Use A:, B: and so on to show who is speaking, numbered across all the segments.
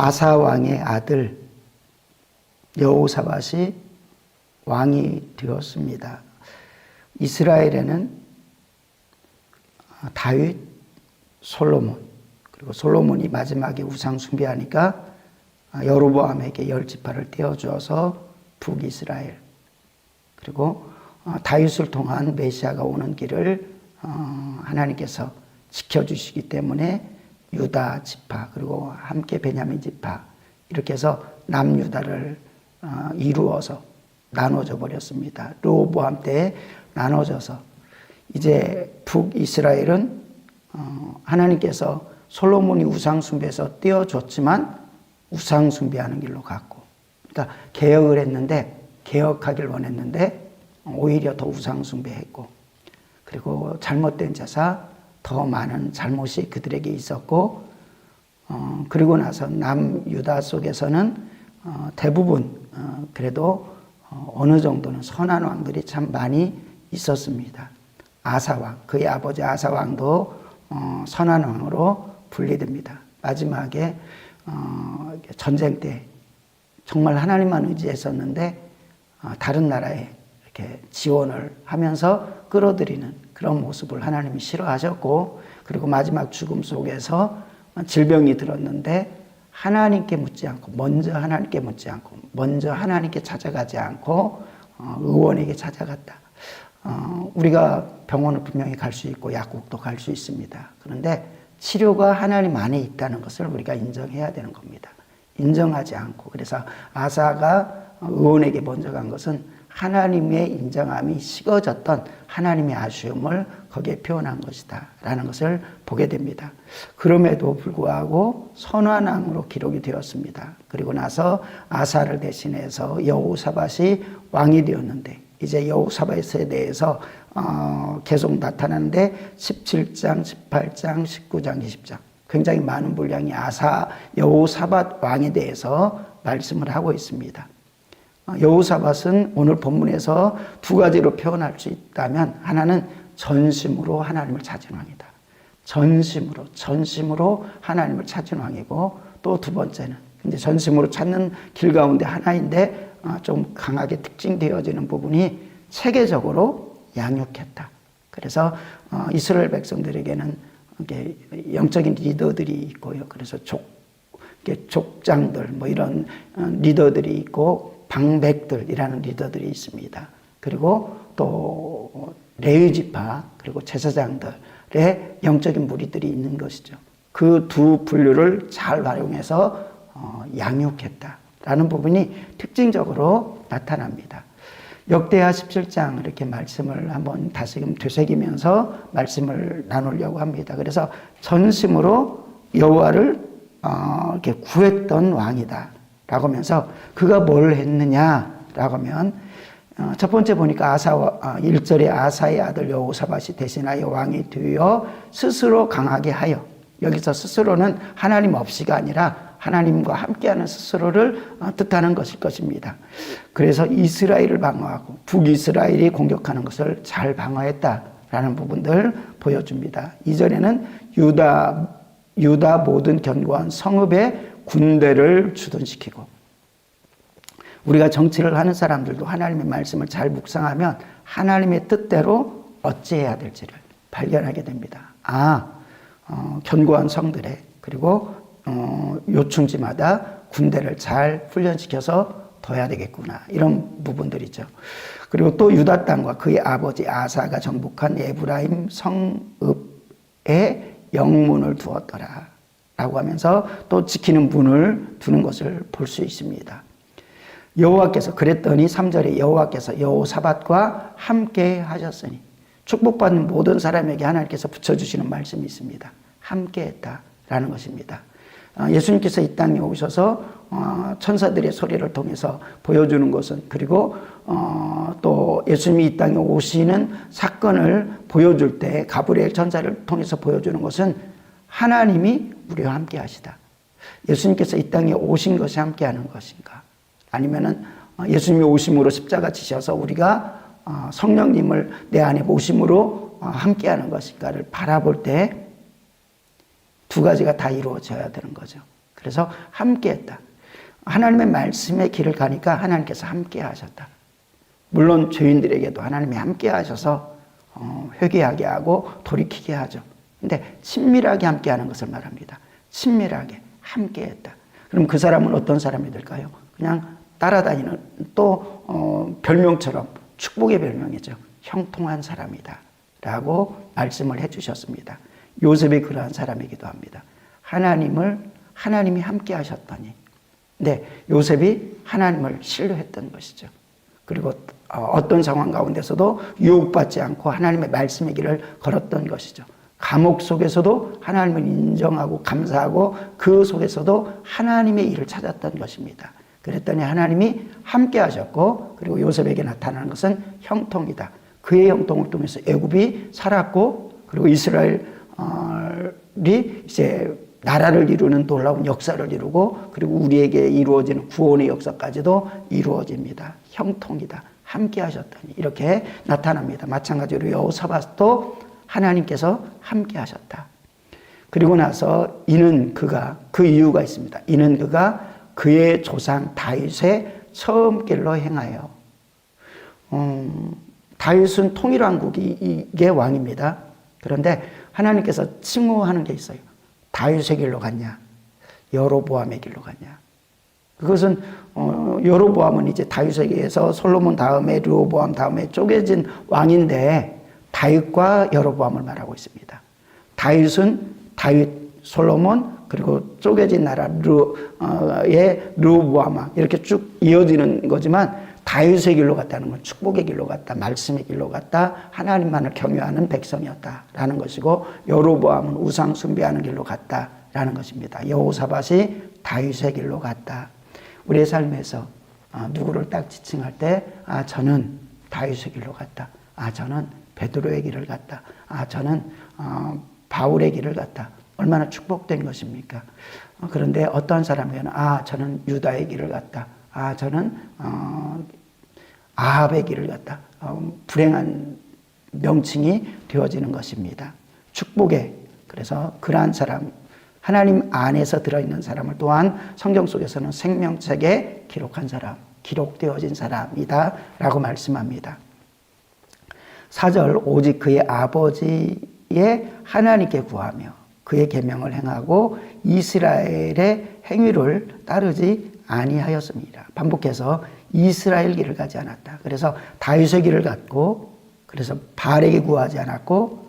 A: 아사 왕의 아들 여호사밧이 왕이 되었습니다. 이스라엘에는 다윗, 솔로몬 그리고 솔로몬이 마지막에 우상 숭배하니까 여로보암에게 열 지파를 떼어 주어서 북이스라엘 그리고 다윗을 통한 메시아가 오는 길을 어, 하나님께서 지켜주시기 때문에 유다 지파 그리고 함께 베냐민 지파 이렇게 해서 남유다를 어, 이루어서 나눠져 버렸습니다. 르호보암 때 나눠져서 이제 북이스라엘은 어, 하나님께서 솔로몬이 우상 숭배에서 떼어줬지만 우상 숭배하는 길로 갔고 그러니까 개혁을 했는데 개혁하길 원했는데 오히려 더 우상 숭배했고 그리고 잘못된 제사 더 많은 잘못이 그들에게 있었고 어, 그리고 나서 남유다 속에서는 어, 대부분 어, 그래도 어, 어느 정도는 선한 왕들이 참 많이 있었습니다. 아사왕 그의 아버지 아사왕도 어, 선한 왕으로 분리됩니다. 마지막에 어, 전쟁 때 정말 하나님만 의지했었는데 어, 다른 나라에 이렇게 지원을 하면서 끌어들이는 그런 모습을 하나님이 싫어하셨고 그리고 마지막 죽음 속에서 질병이 들었는데 하나님께 묻지 않고 먼저 하나님께 묻지 않고 먼저 하나님께 찾아가지 않고 어, 의원에게 찾아갔다. 어, 우리가 병원을 분명히 갈 수 있고 약국도 갈 수 있습니다. 그런데 치료가 하나님 안에 있다는 것을 우리가 인정해야 되는 겁니다. 인정하지 않고 그래서 아사가 의원에게 먼저 간 것은 하나님의 인정함이 식어졌던 하나님의 아쉬움을 거기에 표현한 것이다. 라는 것을 보게 됩니다. 그럼에도 불구하고 선환왕으로 기록이 되었습니다. 그리고 나서 아사를 대신해서 여호사밧이 왕이 되었는데 이제 여호사밧에 대해서 어, 계속 나타나는데 17장, 18장, 19장, 20장 굉장히 많은 분량이 아사 여호사밧 왕에 대해서 말씀을 하고 있습니다. 여호사밧은 오늘 본문에서 두 가지로 표현할 수 있다면 하나는 전심으로 하나님을 찾은 왕이다. 전심으로 전심으로 하나님을 찾은 왕이고 또 두 번째는 이제 전심으로 찾는 길 가운데 하나인데 좀 강하게 특징되어지는 부분이 체계적으로 양육했다. 그래서 이스라엘 백성들에게는 영적인 리더들이 있고요. 그래서 족 족장들 뭐 이런 리더들이 있고 방백들이라는 리더들이 있습니다. 그리고 또 레위 지파 그리고 제사장들의 영적인 무리들이 있는 것이죠. 그 두 분류를 잘 활용해서 어, 양육했다라는 부분이 특징적으로 나타납니다. 역대하 17장 이렇게 말씀을 한번 다시금 되새기면서 말씀을 나누려고 합니다. 그래서 전심으로 여호와를 어, 이렇게 구했던 왕이다. 라고 하면서 그가 뭘 했느냐라고 하면 어, 첫 번째 보니까 아사 1절에 아사의 아들 여호사밧이 대신하여 왕이 되어 스스로 강하게 하여 여기서 스스로는 하나님 없이가 아니라 하나님과 함께하는 스스로를 어, 뜻하는 것일 것입니다. 그래서 이스라엘을 방어하고 북이스라엘이 공격하는 것을 잘 방어했다라는 부분들 보여줍니다. 이전에는 유다 유다 모든 견고한 성읍에 군대를 주둔시키고 우리가 정치를 하는 사람들도 하나님의 말씀을 잘 묵상하면 하나님의 뜻대로 어찌해야 될지를 발견하게 됩니다. 아, 어, 견고한 성들에 그리고 어, 요충지마다 군대를 잘 훈련시켜서 둬야 되겠구나 이런 부분들이죠. 그리고 또 유다 땅과 그의 아버지 아사가 정복한 에브라임 성읍에 영문을 두었더라. 라고 하면서 또 지키는 문을 두는 것을 볼 수 있습니다. 여호와께서 그랬더니 3절에 여호와께서 여호사밧과 함께 하셨으니 축복받는 모든 사람에게 하나님께서 붙여주시는 말씀이 있습니다. 함께 했다라는 것입니다. 어, 예수님께서 이 땅에 오셔서 어, 천사들의 소리를 통해서 보여주는 것은 그리고 어, 또 예수님이 이 땅에 오시는 사건을 보여줄 때 가브리엘 천사를 통해서 보여주는 것은 하나님이 우리와 함께 하시다. 예수님께서 이 땅에 오신 것이 함께 하는 것인가? 아니면은 예수님이 오심으로 십자가 지셔서 우리가 성령님을 내 안에 모심으로 함께 하는 것인가를 바라볼 때 두 가지가 다 이루어져야 되는 거죠. 그래서 함께 했다. 하나님의 말씀의 길을 가니까 하나님께서 함께 하셨다. 물론 죄인들에게도 하나님이 함께 하셔서 어, 회개하게 하고 돌이키게 하죠. 근데 친밀하게 함께 하는 것을 말합니다. 친밀하게 함께 했다. 그럼 그 사람은 어떤 사람이 될까요? 그냥 따라다니는 또 어, 별명처럼 축복의 별명이죠. 형통한 사람이다. 라고 말씀을 해주셨습니다. 요셉이 그러한 사람이기도 합니다. 하나님을 하나님이 함께 하셨더니 네, 요셉이 하나님을 신뢰했던 것이죠. 그리고 어, 어떤 상황 가운데서도 유혹받지 않고 하나님의 말씀의 길을 걸었던 것이죠. 감옥 속에서도 하나님을 인정하고 감사하고 그 속에서도 하나님의 일을 찾았던 것입니다. 그랬더니 하나님이 함께 하셨고 그리고 요셉에게 나타나는 것은 형통이다. 그의 형통을 통해서 애굽이 살았고 그리고 이스라엘이 이제 나라를 이루는 놀라운 역사를 이루고 그리고 우리에게 이루어지는 구원의 역사까지도 이루어집니다. 형통이다. 함께 하셨더니 이렇게 나타납니다. 마찬가지로 여호사밧도 하나님께서 함께 하셨다. 그리고 나서 이는 그가 그 이유가 있습니다. 이는 그가 그의 조상 다윗의 처음 길로 행하여 음, 다윗은 통일왕국의 왕입니다. 그런데 하나님께서 칭호하는 게 있어요. 다윗의 길로 갔냐? 여로보암의 길로 갔냐? 그것은 어, 여로보암은 이제 다윗에게서 솔로몬 다음에 르호보암 다음에 쪼개진 왕인데 다윗과 여로보암을 말하고 있습니다. 다윗은 다윗, 솔로몬 그리고 쪼개진 나라 르의 르호보암 이렇게 쭉 이어지는 거지만 다윗의 길로 갔다는 건 축복의 길로 갔다, 말씀의 길로 갔다, 하나님만을 경외하는 백성이었다라는 것이고 여로보암은 우상 숭배하는 길로 갔다라는 것입니다. 여호사밧이 다윗의 길로 갔다. 우리의 삶에서 어, 누구를 딱 지칭할 때, 아 저는 다윗의 길로 갔다. 아 저는 베드로의 길을 갔다. 아 저는 어, 바울의 길을 갔다. 얼마나 축복된 것입니까? 어, 그런데 어떠한 사람에게는 아 저는 유다의 길을 갔다. 아 저는 어, 아합의 길을 갔다. 어, 불행한 명칭이 되어지는 것입니다. 축복의 그래서 그러한 사람 하나님 안에서 들어있는 사람을 또한 성경 속에서는 생명책에 기록한 사람, 기록되어진 사람이다 라고 말씀합니다. 4절 오직 그의 아버지의 하나님께 구하며 그의 계명을 행하고 이스라엘의 행위를 따르지 아니하였습니다. 반복해서 이스라엘 길을 가지 않았다. 그래서 다윗의 길을 갔고 그래서 바알에게 구하지 않았고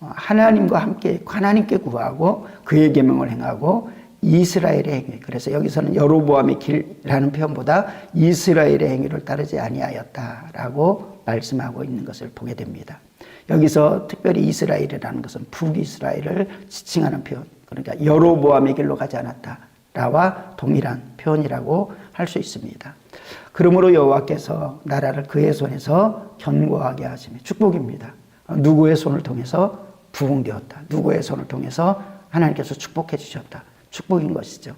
A: 어, 하나님과 함께 하나님께 구하고 그의 계명을 행하고 이스라엘의 행위. 그래서 여기서는 여로보암의 길이라는 표현보다 이스라엘의 행위를 따르지 아니하였다라고 말씀하고 있는 것을 보게 됩니다. 여기서 특별히 이스라엘이라는 것은 북이스라엘을 지칭하는 표현. 그러니까 여로보암의 길로 가지 않았다 라와 동일한 표현이라고 할 수 있습니다. 그러므로 여호와께서 나라를 그의 손에서 견고하게 하시며 축복입니다. 누구의 손을 통해서 부흥되었다. 누구의 손을 통해서 하나님께서 축복해 주셨다. 축복인 것이죠.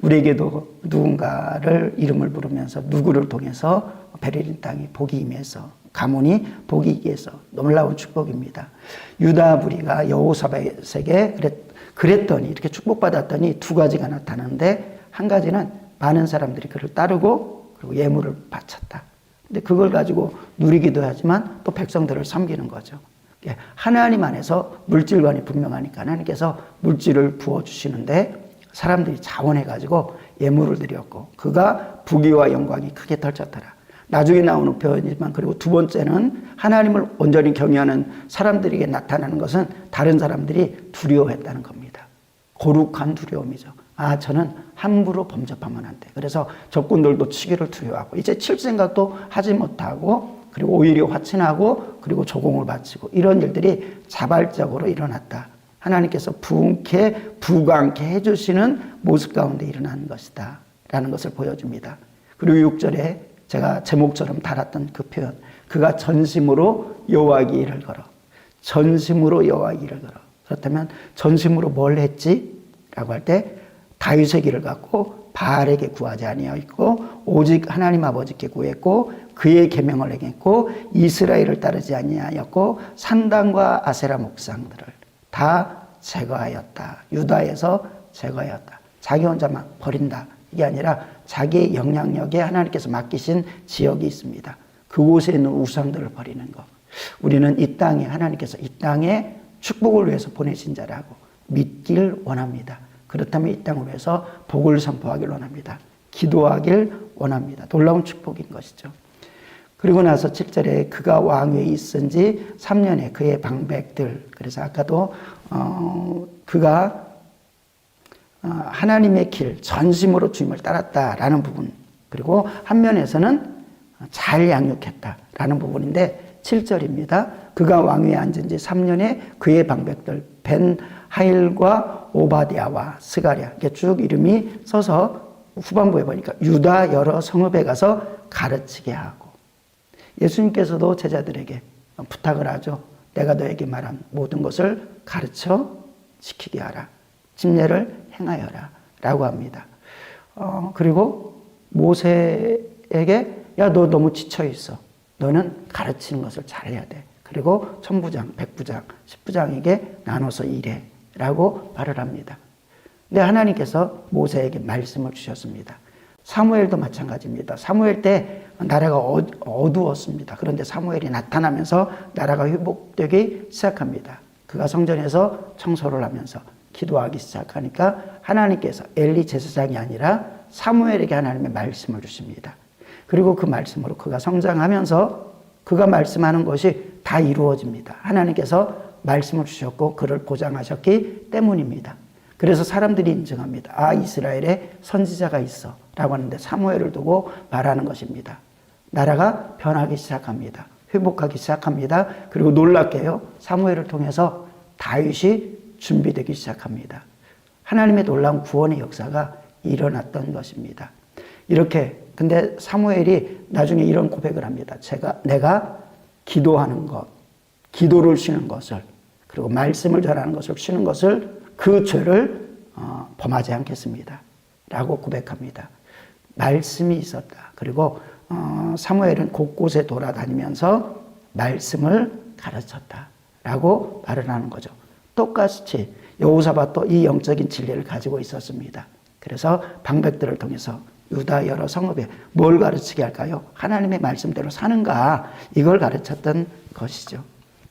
A: 우리에게도 누군가를 이름을 부르면서 누구를 통해서 베를린 땅이 복이 임해서 가문이 복이 있게 서 놀라운 축복입니다. 유다 부리가 여호사밧에게 그랬, 그랬 더니 이렇게 축복받았더니 두 가지가 나타나는데 한 가지는 많은 사람들이 그를 따르고 그리고 예물을 바쳤다. 근데 그걸 가지고 누리기도 하지만 또 백성들을 섬기는 거죠. 예, 하나님 안에서 물질관이 분명하니까 하나님께서 물질을 부어 주시는데 사람들이 자원해 가지고 예물을 드렸고 그가 부귀와 영광이 크게 펼쳤더라. 나중에 나오는 표현이지만 그리고 두 번째는 하나님을 온전히 경외하는 사람들에게 나타나는 것은 다른 사람들이 두려워했다는 겁니다. 거룩한 두려움이죠. 아, 저는 함부로 범접하면 안 돼. 그래서 적군들도 치기를 두려워하고 이제 칠 생각도 하지 못하고 그리고 오히려 화친하고 그리고 조공을 바치고 이런 일들이 자발적으로 일어났다. 하나님께서 부흥케 부강케 해주시는 모습 가운데 일어나는 것이다. 라는 것을 보여줍니다. 그리고 6절에 제가 제목처럼 달았던 그 표현. 그가 전심으로 여호와 길을 걸어. 전심으로 여호와 길을 걸어. 그렇다면 전심으로 뭘 했지? 라고 할 때 다윗의 길을 갖고 바알에게 구하지 아니하였고 오직 하나님 아버지께 구했고 그의 계명을 행했고 이스라엘을 따르지 아니하였고 산당과 아세라 목상들을 다 제거하였다. 유다에서 제거하였다. 자기 혼자만 버린다. 이게 아니라 자기의 영향력에 하나님께서 맡기신 지역이 있습니다. 그곳에 있는 우상들을 버리는 것. 우리는 이 땅에 하나님께서 이 땅에 축복을 위해서 보내신 자라고 믿길 원합니다. 그렇다면 이 땅을 위해서 복을 선포하길 원합니다. 기도하길 원합니다. 놀라운 축복인 것이죠. 그리고 나서 7절에 그가 왕위에 있은 지 3년에 그의 방백들. 그래서 아까도, 어, 그가 어, 하나님의 길, 전심으로 주님을 따랐다라는 부분. 그리고 한 면에서는 잘 양육했다라는 부분인데 7절입니다. 그가 왕위에 앉은 지 3년에 그의 방백들 벤 하일과 오바디아와 스가랴 이게 쭉 이름이 써서 후반부에 보니까 유다 여러 성읍에 가서 가르치게 하고 예수님께서도 제자들에게 부탁을 하죠. 내가 너에게 말한 모든 것을 가르쳐 지키게 하라. 집례를 행하여라. 라고 합니다. 어, 그리고 모세에게 야, 너 너무 지쳐 있어. 너는 가르치는 것을 잘해야 돼. 그리고 천부장, 백부장, 십부장에게 나눠서 일해. 라고 말을 합니다. 근데 하나님께서 모세에게 말씀을 주셨습니다. 사무엘도 마찬가지입니다. 사무엘 때 나라가 어- 어두웠습니다. 그런데 사무엘이 나타나면서 나라가 회복되기 시작합니다. 그가 성전에서 청소를 하면서 기도하기 시작하니까 하나님께서 엘리 제사장이 아니라 사무엘에게 하나님의 말씀을 주십니다. 그리고 그 말씀으로 그가 성장하면서 그가 말씀하는 것이 다 이루어집니다. 하나님께서 말씀을 주셨고 그를 보장하셨기 때문입니다. 그래서 사람들이 인정합니다. 아, 이스라엘에 선지자가 있어. 라고 하는데 사무엘을 두고 말하는 것입니다. 나라가 변하기 시작합니다. 회복하기 시작합니다. 그리고 놀랍게요. 사무엘을 통해서 다윗이 준비되기 시작합니다. 하나님의 놀라운 구원의 역사가 일어났던 것입니다. 이렇게 근데 사무엘이 나중에 이런 고백을 합니다. 제가 내가 기도하는 것, 기도를 쉬는 것을 그리고 말씀을 전하는 것을 쉬는 것을 그 죄를 어, 범하지 않겠습니다. 라고 고백합니다. 말씀이 있었다. 그리고 어, 사무엘은 곳곳에 돌아다니면서 말씀을 가르쳤다. 라고 말을 하는 거죠. 똑같이 여호사밧도 이 영적인 진리를 가지고 있었습니다. 그래서 방백들을 통해서 유다 여러 성읍에 뭘 가르치게 할까요? 하나님의 말씀대로 사는가 이걸 가르쳤던 것이죠.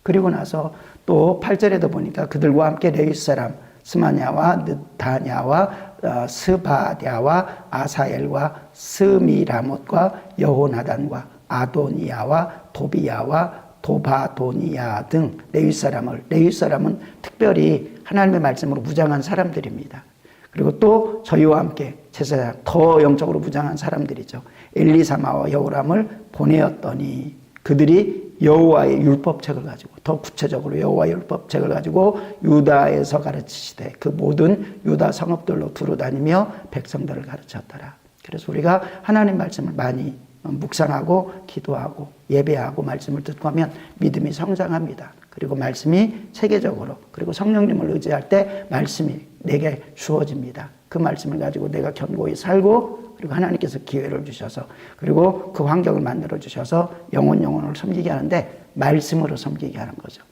A: 그리고 나서 또 8절에도 보니까 그들과 함께 레위 사람 스마냐와 느다냐와 어, 스바랴와 아사엘과 스미라못과 여호나단과 아도니아와 도비야와 도바도니아 등 레위 사람을 레위 사람은 특별히 하나님의 말씀으로 무장한 사람들입니다. 그리고 또 저희와 함께 제사장 더 영적으로 무장한 사람들이죠. 엘리사마와 여호람을 보내었더니 그들이 여호와의 율법책을 가지고 더 구체적으로 여호와의 율법책을 가지고 유다에서 가르치시되 그 모든 유다 성읍들로 두루 다니며 백성들을 가르쳤더라. 그래서 우리가 하나님 말씀을 많이 묵상하고 기도하고 예배하고 말씀을 듣고 하면 믿음이 성장합니다. 그리고 말씀이 체계적으로 그리고 성령님을 의지할 때 말씀이 내게 주어집니다. 그 말씀을 가지고 내가 견고히 살고 그리고 하나님께서 기회를 주셔서 그리고 그 환경을 만들어 주셔서 영혼 영혼을 섬기게 하는데 말씀으로 섬기게 하는 거죠.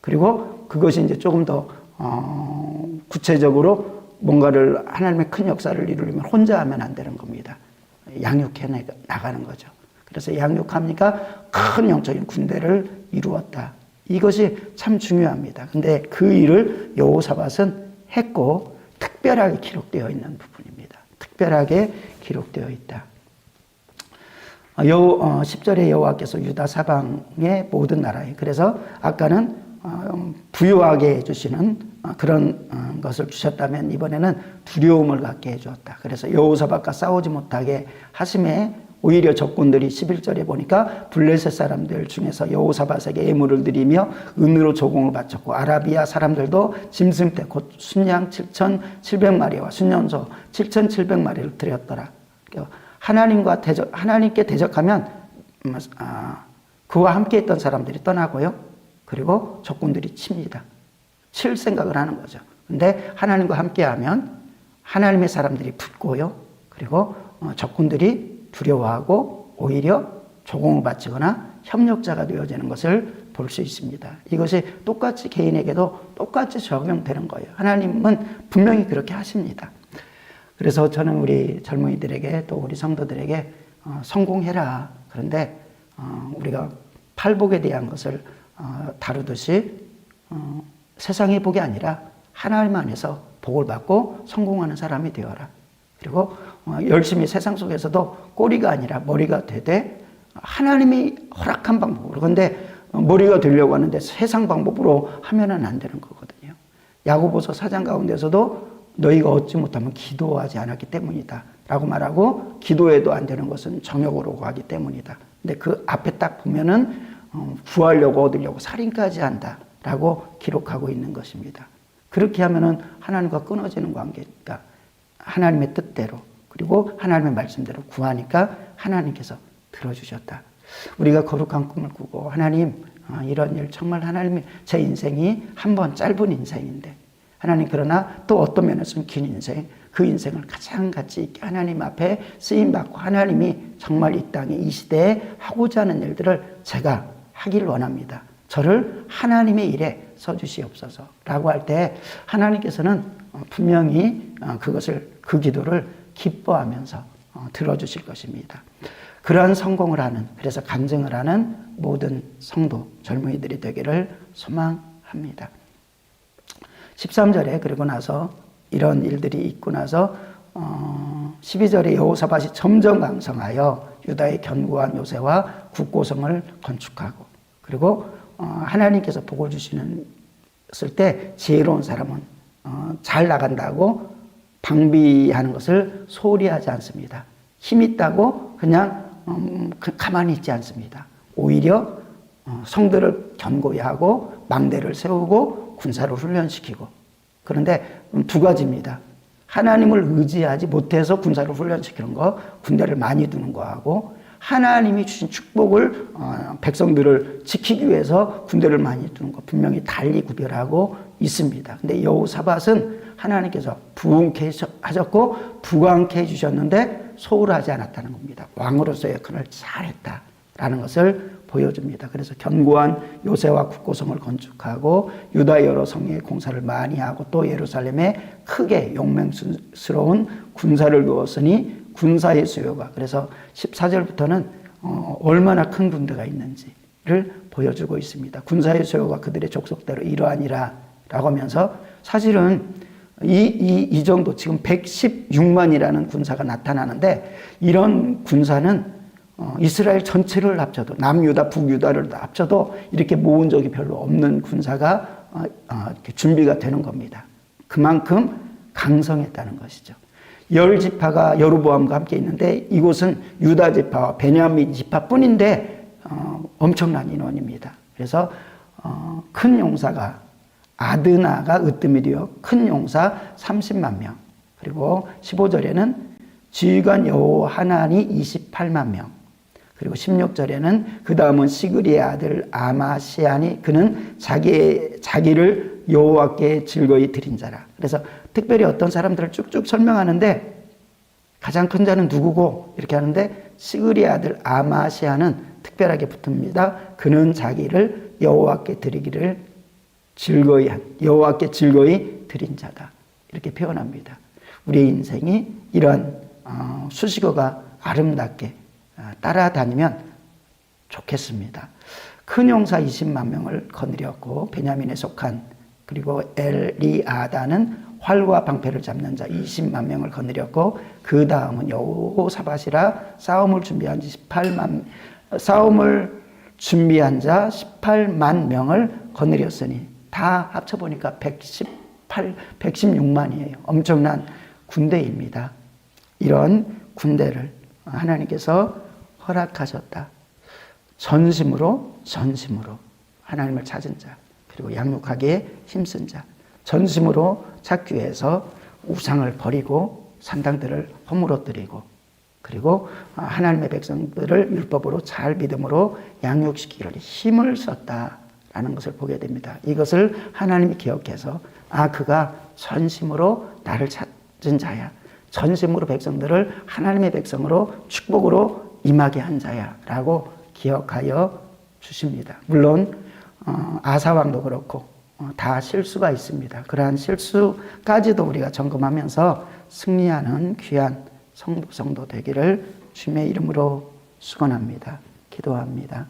A: 그리고 그것이 이제 조금 더 어, 구체적으로 뭔가를 하나님의 큰 역사를 이루려면 혼자 하면 안 되는 겁니다. 양육해 나가는 거죠. 그래서 양육합니까? 큰 영적인 군대를 이루었다. 이것이 참 중요합니다. 근데 그 일을 여호사밧은 했고 특별하게 기록되어 있는 부분입니다. 특별하게 기록되어 있다. 여, 어, 10절에 여호와께서 유다 사방의 모든 나라에 그래서 아까는 어, 부유하게 해주시는 어, 그런 어, 것을 주셨다면 이번에는 두려움을 갖게 해주었다. 그래서 여호사밧과 싸우지 못하게 하심에 오히려 적군들이 11절에 보니까 블레셋 사람들 중에서 여호사밧에게 예물을 드리며 은으로 조공을 바쳤고 아라비아 사람들도 짐승 떼곧 순양 7,700마리와 순년소 7,700마리를 드렸더라. 하나님과 대적 하나님께 대적하면 음, 아, 그와 함께 있던 사람들이 떠나고요. 그리고 적군들이 칩니다. 칠 생각을 하는 거죠. 근데 하나님과 함께하면 하나님의 사람들이 붙고요. 그리고 어, 적군들이 두려워하고 오히려 조공을 바치거나 협력자가 되어지는 것을 볼 수 있습니다. 이것이 똑같이 개인에게도 똑같이 적용되는 거예요. 하나님은 분명히 그렇게 하십니다. 그래서 저는 우리 젊은이들에게 또 우리 성도들에게 어, 성공해라. 그런데 어, 우리가 팔복에 대한 것을 어, 다루듯이 어, 세상의 복이 아니라 하나님 안에서 복을 받고 성공하는 사람이 되어라. 그리고 어, 열심히 세상 속에서도 꼬리가 아니라 머리가 되되 하나님이 허락한 방법으로. 어, 머리가 되려고 하는데 세상 방법으로 하면은 안 되는 거거든요. 야고보서 사장 가운데서도 너희가 얻지 못하면 기도하지 않았기 때문이다. 라고 말하고 기도해도 안 되는 것은 정욕으로 구하기 때문이다. 근데 그 앞에 딱 보면은 어, 구하려고 얻으려고 살인까지 한다. 라고 기록하고 있는 것입니다. 그렇게 하면은 하나님과 끊어지는 관계니까 하나님의 뜻대로 그리고 하나님의 말씀대로 구하니까 하나님께서 들어주셨다. 우리가 거룩한 꿈을 꾸고 하나님 어, 이런 일 정말 하나님의 제 인생이 한 번 짧은 인생인데 하나님 그러나 또 어떤 면에서는 긴 인생 그 인생을 가장 가치 있게 하나님 앞에 쓰임 받고 하나님이 정말 이 땅에 이 시대에 하고자 하는 일들을 제가 하길 원합니다. 저를 하나님의 일에 써주시옵소서 라고 할 때 하나님께서는 어, 분명히 어, 그것을 그 기도를 기뻐하면서 어, 들어주실 것입니다. 그러한 성공을 하는 그래서 간증을 하는 모든 성도 젊은이들이 되기를 소망합니다. 13절에 그리고 나서 이런 일들이 있고 나서 어, 12절에 여호사밭이 점점 강성하여 유다의 견고한 요새와 국고성을 건축하고 그리고 어, 하나님께서 복을 주시는 쓸때 지혜로운 사람은 어, 잘 나간다고 방비하는 것을 소홀히 하지 않습니다. 힘 있다고 그냥 음, 그 가만히 있지 않습니다. 오히려 어, 성들을 견고히 하고 망대를 세우고 군사를 훈련시키고 그런데 음, 두 가지입니다. 하나님을 의지하지 못해서 군사를 훈련시키는 거, 군대를 많이 두는 거하고 하나님이 주신 축복을 어, 백성들을 지키기 위해서 군대를 많이 두는 거 분명히 달리 구별하고 있습니다. 근데 여호사밧은 하나님께서 부흥케 하셨고 부강케 해 주셨는데 소홀하지 않았다는 겁니다. 왕으로서의 역할을 잘했다라는 것을 보여줍니다. 그래서 견고한 요새와 국고성을 건축하고 유다 여러 성에 공사를 많이 하고 또 예루살렘에 크게 용맹스러운 군사를 두었으니 군사의 수요가 그래서 14절부터는 어, 얼마나 큰 군대가 있는지를 보여주고 있습니다. 군사의 수요가 그들의 족속대로 이러하니라 라고 하면서 사실은 이, 이, 이 정도 지금 116만이라는 군사가 나타나는데 이런 군사는 어, 이스라엘 전체를 합쳐도 남유다, 북유다를 합쳐도 이렇게 모은 적이 별로 없는 군사가 어, 어, 준비가 되는 겁니다. 그만큼 강성했다는 것이죠. 열 지파가 여로보암과 함께 있는데 이곳은 유다 지파와 베냐민 지파뿐인데 어, 엄청난 인원입니다. 그래서 어, 큰 용사가 아드나가 으뜸이 되어 큰 용사 30만 명 그리고 15절에는 지휘관 여호하난이 28만 명 그리고 16절에는 그 다음은 시그리의 아들 아마시안이 그는 자기 자기를 여호와께 즐거이 드린 자라. 그래서 특별히 어떤 사람들을 쭉쭉 설명하는데 가장 큰 자는 누구고 이렇게 하는데 시그리의 아들 아마시아는 특별하게 붙습니다. 그는 자기를 여호와께 드리기를 즐거이 한 여호와께 즐거이 드린 자다. 이렇게 표현합니다. 우리의 인생이 이런 어, 수식어가 아름답게 어, 따라다니면 좋겠습니다. 큰 용사 20만 명을 거느렸고 베냐민에 속한 그리고 엘리아다는 활과 방패를 잡는 자 20만 명을 거느렸고 그 다음은 여호사밧이라 싸움을 준비한 지 18만 싸움을 준비한 자 18만 명을 거느렸으니 다 합쳐 보니까 118 116만이에요. 엄청난 군대입니다. 이런 군대를 하나님께서 허락하셨다. 전심으로 전심으로 하나님을 찾은 자 그리고 양육하기에 힘쓴 자 전심으로 찾기 위해서 우상을 버리고 산당들을 허물어뜨리고 그리고 하나님의 백성들을 율법으로 잘 믿음으로 양육시키기를 힘을 썼다라는 것을 보게 됩니다. 이것을 하나님이 기억해서 아 그가 전심으로 나를 찾은 자야. 전심으로 백성들을 하나님의 백성으로 축복으로 임하게 한 자야라고 기억하여 주십니다. 물론 어, 아사왕도 그렇고 어, 다 실수가 있습니다. 그러한 실수까지도 우리가 점검하면서 승리하는 귀한 성도 성도 되기를 주님의 이름으로 축원합니다. 기도합니다.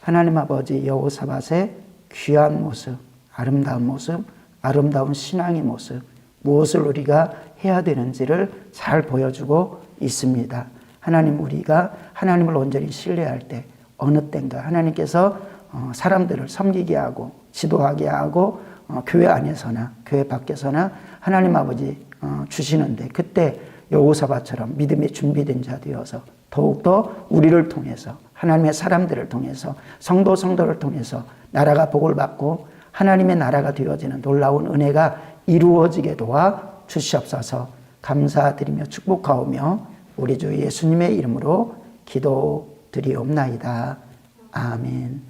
A: 하나님 아버지 여호사밧의 귀한 모습, 아름다운 모습, 아름다운 신앙의 모습, 무엇을 우리가 해야 되는지를 잘 보여주고 있습니다. 하나님 우리가 하나님을 온전히 신뢰할 때 어느 때인가 하나님께서 어, 사람들을 섬기게 하고 지도하게 하고 어, 교회 안에서나 교회 밖에서나 하나님 아버지 어, 주시는데 그때 여호사밧처럼 믿음이 준비된 자 되어서 더욱더 우리를 통해서 하나님의 사람들을 통해서 성도 성도를 통해서 나라가 복을 받고 하나님의 나라가 되어지는 놀라운 은혜가 이루어지게 도와 주시옵소서 감사드리며 축복하오며 우리 주 예수님의 이름으로 기도드리옵나이다. 아멘.